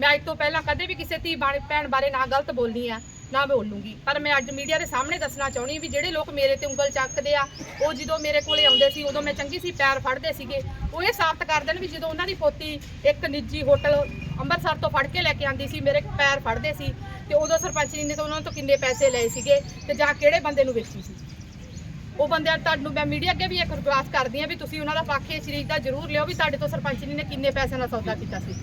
ਮੈਂ ਅੱਜ ਤੋਂ ਪਹਿਲਾਂ ਕਦੇ ਵੀ ਕਿਸੇ ਧੀ ਬਾਣੇ, ਭੈਣ ਬਾਰੇ ਨਾ ਗਲਤ ਬੋਲਨੀ ਆ ਨਾ ਬੋਲੂੰਗੀ। ਪਰ ਮੈਂ ਅੱਜ ਮੀਡੀਆ ਦੇ ਸਾਹਮਣੇ ਦੱਸਣਾ ਚਾਹੁੰਦੀ ਵੀ ਜਿਹੜੇ ਲੋਕ ਮੇਰੇ ਤੇ ਉਂਗਲ ਚੱਕਦੇ ਆ, ਉਹ ਜਦੋਂ ਮੇਰੇ ਕੋਲੇ ਆਉਂਦੇ ਸੀ, ਉਦੋਂ ਮੈਂ ਚੰਗੀ ਸੀ, ਪੈਰ ਫੜਦੇ ਸੀਗੇ, ਉਹ ਇਹ ਸਾਬਤ ਕਰ ਦੇਣ ਵੀ ਜਦੋਂ ਉਹਨਾਂ ਦੀ ਪੋਤੀ ਇੱਕ ਨਿੱਜੀ ਹੋਟਲ ਅੰਮ੍ਰਿਤਸਰ ਤੋਂ ਫੜ ਕੇ ਲੈ ਕੇ ਆਂਦੀ ਸੀ ਮੇਰੇ ਪੈਰ ਫੜਦੇ ਸੀ ਤੇ ਉਦੋਂ ਸਰਪੰਚ ਨੇ ਤਾਂ ਉਹਨਾਂ ਤੋਂ ਕਿੰਨੇ ਪੈਸੇ ਲਏ ਸੀਗੇ ਤੇ ਜਾਂ ਕਿਹੜੇ ਬੰਦੇ ਨੂੰ ਵੇਚੀ ਸੀ। ਉਹ ਬੰਦਿਆਂ ਤੁਹਾਨੂੰ ਮੈਂ ਮੀਡੀਆ ਅੱਗੇ ਵੀ ਇੱਕ ਰਿਕੁਐਸਟ ਕਰਦੀ ਹਾਂ ਵੀ ਤੁਸੀਂ ਉਹਨਾਂ ਦਾ ਪੱਖ ਚੀਜ਼ ਦਾ ਜ਼ਰੂਰ ਲਿਓ ਵੀ ਤੁਹਾਡੇ ਤੋਂ ਸਰਪੰਚ ਨੇ ਕਿੰਨੇ ਪੈਸਿਆਂ ਦਾ ਸੌਦਾ ਕੀਤਾ ਸੀ।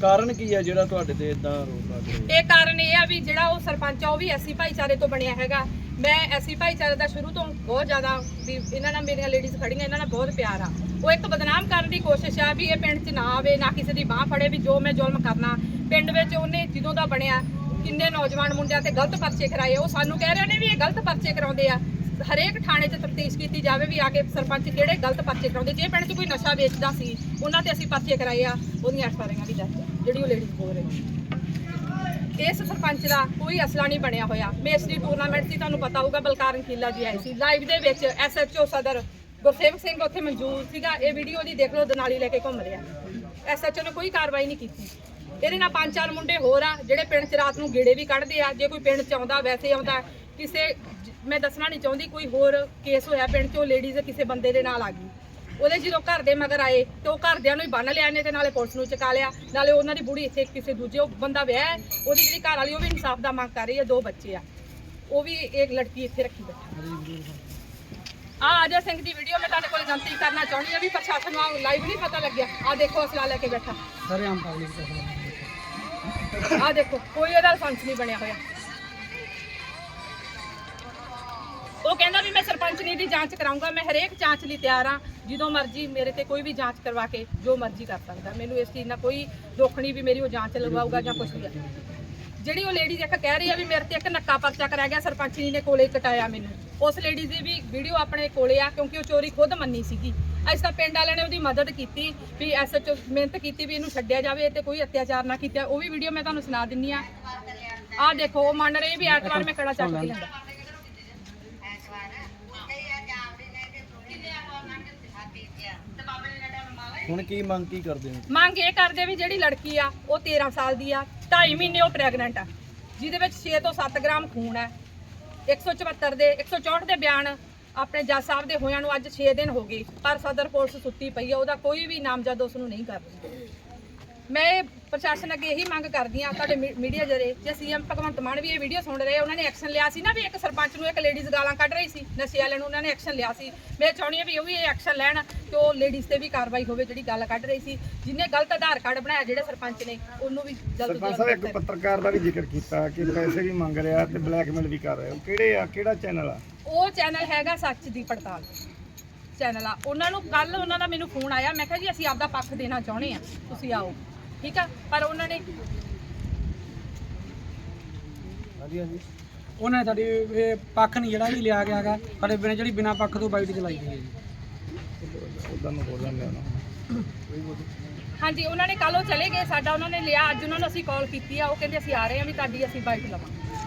ਕਾਰਨ ਕੀ ਹੈ ਜਿਹੜਾ ਤੁਹਾਡੇ ਤੇ ਇਦਾਂ ਲੱਗ ਰਿਹਾ ਇਹ ਕਾਰਨ ਇਹ ਆ ਵੀ ਜਿਹੜਾ ਉਹ ਸਰਪੰਚ ਆ ਉਹ ਵੀ ਐਸੀ ਭਾਈਚਾਰੇ ਤੋਂ ਬਣਿਆ ਹੈਗਾ। ਮੈਂ ਐਸੀ ਭਾਈਚਾਰੇ ਦਾ ਸ਼ੁਰੂ ਤੋਂ ਬਹੁਤ ਜ਼ਿਆਦਾ ਵੀ ਇਹਨਾਂ ਨਾਲ ਮੇਰੀਆਂ ਲੇਡੀਜ਼ ਖੜੀਆਂ ਇਹਨਾਂ ਨਾਲ ਬਹੁਤ ਪਿਆਰ ਆ। ਉਹ ਇੱਕ ਬਦਨਾਮ ਕਰਨ ਦੀ ਕੋਸ਼ਿਸ਼ ਆ ਵੀ ਇਹ ਪਿੰਡ 'ਚ ਨਾ ਆਵੇ ਨਾ ਕਿਸੇ ਦੀ ਬਾਹ ਫੜੇ ਵੀ ਜੋ ਮੈਂ ਜ਼ੁਲਮ ਕਰਨਾ। ਪਿੰਡ ਵਿੱਚ ਉਹਨੇ ਜਦੋਂ ਦਾ ਬਣਿਆ ਕਿੰਨੇ ਨੌਜਵਾਨ ਮੁੰਡਿਆਂ ਤੇ ਗਲਤ ਪਰਚੇ ਕਰਾਏ ਉਹ ਸਾਨੂੰ ਕਹਿ ਰਹੇ ਨੇ ਵੀ ਇਹ ਗਲਤ ਪਰਚੇ ਕਰਾਉਂਦੇ ਆ। ਹਰੇਕ ਥਾਣੇ 'ਚ ਤਫਤੀਸ਼ ਕੀਤੀ ਜਾਵੇ ਵੀ ਆ ਕੇ ਸਰਪੰਚ ਕਿਹੜੇ ਗਲਤ ਪਰਚੇ ਕਰਾਉਂਦੇ। ਜੇ ਪਿੰਡ 'ਚ ਕੋਈ ਨਸ਼ਾ ਵੇਚਦਾ ਸੀ ਉਹਨਾਂ ਤੇ ਅਸੀਂ ਪਰਚੇ ਕਰਾਏ ਆ ਉਹਦੀਆਂ ਐਫਆਈਆਰਾਂ ਵੀ ਦਰਜ ਆ, ਜਿਹੜੀ ਉਹ ਲੇਡੀਜ਼ ਬੋਲ ਰਹੀ ਇਸ ਸਰਪੰਚ ਦਾ ਕੋਈ ਅਸਲਾ ਨਹੀਂ ਬਣਿਆ ਹੋਇਆ। ਮੇਸਰੀ ਟੂਰਨਾਮੈਂਟ ਸੀ, ਤੁਹਾਨੂੰ ਪਤਾ ਹੋਊਗਾ, ਬਲਕਾਰਨ ਖੀਲਾ ਜੀ ਆਏ ਸੀ। ਲਾਈਵ ਦੇ ਵਿੱਚ ਐਸਐਚਓ ਸਦਰ ਗੁਰਸੇਵਕ ਸਿੰਘ ਉੱਥੇ ਮੌਜੂਦ ਸੀਗਾ। ਇਹ ਵੀਡੀਓ ਦੀ ਦੇਖ ਲਓ, ਦਨਾਲੀ ਲੈ ਕੇ ਘੁੰਮ ਰਿਹਾ। ਐਸਐਚਓ ਨੇ ਕੋਈ ਕਾਰਵਾਈ ਨਹੀਂ ਕੀਤੀ। ਇਹਦੇ ਨਾਲ ਪੰਜ ਚਾਰ ਮੁੰਡੇ ਹੋਰ ਆ, ਜਿਹੜੇ ਪਿੰਡ 'ਚ ਰਾਤ ਨੂੰ ਗੇੜੇ ਵੀ ਕੱਢਦੇ ਆ। ਜੇ ਕੋਈ ਪਿੰਡ 'ਚ ਆਉਂਦਾ, ਵੈਸੇ ਆਉਂਦਾ। ਕਿਸੇ, ਮੈਂ ਦੱਸਣਾ ਨਹੀਂ ਚਾਹੁੰਦੀ, ਕੋਈ ਹੋਰ ਕੇਸ ਹੋਇਆ ਪਿੰਡ 'ਚੋਂ ਲੇਡੀਜ਼ ਕਿਸੇ ਬੰਦੇ ਦੇ ਨਾਲ ਆ ਗਈ। ਉਹਦੇ ਜਦੋਂ ਘਰ ਦੇ ਮਗਰ ਆਏ ਤੇ ਉਹ ਘਰਦਿਆਂ ਨੂੰ ਹੀ ਬੰਨ ਲਿਆ ਨੇ ਤੇ ਨਾਲੇ ਪੁਲਿਸ ਨੂੰ ਚੁਕਾ ਲਿਆ। ਨਾਲੇ ਉਹਨਾਂ ਦੀ ਬੁੜੀ ਇੱਥੇ ਕਿਸੇ ਦੂਜੇ ਉਹ ਬੰਦਾ ਵਿਆਹ ਹੈ ਉਹਦੀ ਜਿਹੜੀ ਘਰ ਵਾਲੀ ਉਹ ਵੀ ਇਨਸਾਫ ਦਾ ਮੰਗ ਕਰ ਰਹੀ ਹੈ ਦੋ ਬੱਚੇ ਆ। ਉਹ ਵੀ ਇੱਕ ਲੜਕੀ ਇੱਥੇ ਰੱਖੀ ਬੈਠੀ। ਆ ਅਜੇ ਸਿੰਘ ਦੀ ਵੀਡੀਓ ਮੈਂ ਤੁਹਾਡੇ ਕੋਲ ਗਲਤੀ ਕਰਨਾ ਚਾਹੁੰਦੀ ਹਾਂ ਵੀ ਪ੍ਰਸ਼ਾਸਨ ਨੂੰ ਲਾਈਵ ਨਹੀਂ ਪਤਾ ਲੱਗਿਆ। ਆ ਦੇਖੋ ਅਸਲਾ ਲੈ ਕੇ ਬੈਠਾ। ਸਾਰੇ ਆਮ ਪਬਲਿਕ ਆ ਦੇਖੋ ਕੋਈ ਉਹਦਾ ਲਾਇਸੈਂਸ ਨਹੀਂ ਬਣਿਆ ਹੋਇਆ। ਉਹ ਕਹਿੰਦਾ ਵੀ ਮੈਂ ਸਰਪੰਚਨੀ ਦੀ ਜਾਂਚ ਕਰਾਉਂਗਾ ਮੈਂ ਹਰੇਕ ਜਾਂਚ ਲਈ ਤਿਆਰ ਹਾਂ। ਜਦੋਂ ਮਰਜ਼ੀ ਮੇਰੇ ਤੇ ਕੋਈ ਵੀ ਜਾਂਚ ਕਰਵਾ ਕੇ ਜੋ ਮਰਜ਼ੀ ਕਰ ਸਕਦਾ। ਮੈਨੂੰ ਇਸ ਚੀਜ਼ ਨਾਲ ਕੋਈ ਦੁੱਖ ਨਹੀਂ ਵੀ ਮੇਰੀ ਉਹ ਜਾਂਚ ਲਗਵਾਊਗਾ ਜਾਂ ਕੁਛ ਵੀ ਆ ਜਿਹੜੀ ਉਹ ਲੇਡੀ ਇੱਕ ਕਹਿ ਰਹੀ ਆ ਵੀ ਮੇਰੇ ਤੇ ਇੱਕ ਨੱਕਾ ਪਰਚਾ ਕਰਾਇਆ ਗਿਆ ਸਰਪੰਚਨੀ ਨੇ ਕੋਲੇ ਕਟਾਇਆ ਮੈਨੂੰ। ਉਸ ਲੇਡੀ ਦੀ ਵੀ ਵੀਡੀਓ ਆਪਣੇ ਕੋਲੇ ਆ, ਕਿਉਂਕਿ ਉਹ ਚੋਰੀ ਖੁਦ ਮੰਨੀ ਸੀਗੀ। ਅੱਜ ਤਾਂ ਪਿੰਡ ਵਾਲਿਆਂ ਨੇ ਉਹਦੀ ਮਦਦ ਕੀਤੀ ਵੀ ਐਸਐਚਓ ਮਿਹਨਤ ਕੀਤੀ ਵੀ ਇਹਨੂੰ ਛੱਡਿਆ ਜਾਵੇ ਤੇ ਕੋਈ ਅਤਿਆਚਾਰ ਨਾ ਕੀਤਾ। ਉਹ ਵੀ ਵੀਡੀਓ ਮੈਂ ਤੁਹਾਨੂੰ ਸੁਣਾ ਦਿੰਨੀ ਆ। ਆਹ ਦੇਖੋ, ਉਹ ਮੰਨ ਰਹੇ ਵੀ ਐਤਵਾਰ ਮੈਂ ਕੜਾ ਚੱਕ ਕੇ ਲੈਂਦਾ ਹੁਣ ਕੀ ਮੰਗ ਕੀ ਕਰਦੇ ਹੋ? ਮੰਗ ਇਹ ਕਰਦੇ ਵੀ ਜਿਹੜੀ ਲੜਕੀ ਆ, ਉਹ 13 ਸਾਲ ਦੀ ਆ 2.5 ਮਹੀਨੇ ਉਹ ਪ੍ਰੈਗਨੈਂਟ ਆ। ਜਿਹਦੇ ਵਿੱਚ 6 ਤੋਂ 7 ਗ੍ਰਾਮ ਖੂਨ ਹੈ। 174 ਦੇ 164 ਦੇ ਬਿਆਨ ਆਪਣੇ ਜੱਜ ਸਾਹਿਬ ਦੇ ਹੋਇਆਂ ਨੂੰ ਅੱਜ 6 ਦਿਨ ਹੋ ਗਏ। ਪਰ ਸਦਰ ਪੁਲਿਸ ਸੁੱਤੀ ਪਈ ਆ, ਉਹਦਾ ਕੋਈ ਵੀ ਨਾਮਜ਼ਦ ਉਸ ਨੂੰ ਨਹੀਂ ਕਰ ਰਹੀ। ਮੈਂ ਪ੍ਰਸ਼ਾਸਨ ਅੱਗੇ ਇਹੀ ਮੰਗ ਕਰਦੀ ਆ ਤੁਹਾਡੇ ਮੀਡੀਆ ਜਰੇ ਜੇ ਸੀਐਮ ਭਗਵੰਤ ਮਾਨ ਵੀ ਇਹ ਵੀਡੀਓ ਸੁਣ ਰਹੇ ਉਹਨਾਂ ਨੇ ਐਕਸ਼ਨ ਲਿਆ ਸੀ ਨਾ ਵੀ ਇੱਕ ਸਰਪੰਚ ਨੂੰ ਇੱਕ ਲੇਡੀਜ਼ ਗਾਲਾਂ ਕੱਢ ਰਹੀ ਸੀ ਨਸ਼ੇ ਵਾਲਿਆਂ ਨੂੰ ਉਹਨਾਂ ਨੇ ਐਕਸ਼ਨ ਲਿਆ ਸੀ। ਮੈਂ ਚਾਹੁੰਦੀ ਆ ਵੀ ਉਹ ਵੀ ਇਹ ਐਕਸ਼ਨ ਲੈਣ ਤੇ ਉਹ ਲੇਡੀਜ਼ ਤੇ ਵੀ ਕਾਰਵਾਈ ਹੋਵੇ ਜਿਹੜੀ ਗੱਲ ਕੱਢ ਰਹੀ ਸੀ। ਜਿਹਨੇ ਗਲਤ ਆਧਾਰ ਕਾਰਡ ਬਣਾਇਆ ਜਿਹੜੇ ਸਰਪੰਚ ਨੇ ਉਹਨੂੰ ਵੀ ਜਲਦ ਤੋਂ ਸਰਪੰਚ ਸਾਹਿਬ ਇੱਕ ਪੱਤਰਕਾਰ ਦਾ ਵੀ ਜ਼ਿਕਰ ਕੀਤਾ ਕਿ ਪੈਸੇ ਵੀ ਮੰਗ ਰਿਹਾ ਤੇ ਬਲੈਕਮੇਲ ਵੀ ਕਰ ਰਿਹਾ। ਉਹ ਕਿਹੜੇ ਆ? ਕਿਹੜਾ ਚੈਨਲ ਆ? ਉਹ ਚੈਨਲ ਹੈਗਾ ਸੱਚ ਦੀ ਪੜਤਾਲ। ਚੈਨਲ ਆ। ਉਹਨਾਂ ਨੂੰ ਕੱਲ ਉਹਨਾਂ ਦਾ ਮੈਨੂੰ ਫੋਨ ਆਇਆ। ਮੈਂ ਕਿਹਾ ਜੀ ਅਸੀਂ ਆਪਦਾ ਪੱਖ ਦੇਣਾ ਚਾਹੁੰਦੇ ਆ ਤੁਸੀਂ ਆਓ। ਠੀਕ ਆ? ਪਰ ਉਹਨਾਂ ਨੇ ਹਾਂਜੀ ਹਾਂਜੀ। ਉਹਨਾਂ ਨੇ ਸਾਡੀ ਇਹ ਪੱਖ ਨਹੀਂ ਜਿਹੜਾ ਵੀ ਲਿਆ ਗਿਆ ਹੈਗਾ ਸਾਡੇ ਬਿਨਾਂ ਜਿਹੜੀ ਬਿਨਾਂ ਪੱਖ ਤੋਂ ਬਾਈਟ ਚਲਾਈ ਗਈ ਹੈ ਜੀ ਉਦਾਂ ਨੂੰ ਬੋਲਣ ਲਿਆ ਨਾ। ਹਾਂਜੀ ਉਹਨਾਂ ਨੇ ਕੱਲ ਉਹ ਚਲੇ ਗਏ ਸਾਡਾ ਉਹਨਾਂ ਨੇ ਲਿਆ ਅੱਜ ਉਹਨਾਂ ਨੂੰ ਅਸੀਂ ਕਾਲ ਕੀਤੀ ਆ ਉਹ ਕਹਿੰਦੇ ਅਸੀਂ ਆ ਰਹੇ ਆ ਵੀ ਤੁਹਾਡੀ ਅਸੀਂ ਬਾਈਟ ਲਵਾਂਗੇ।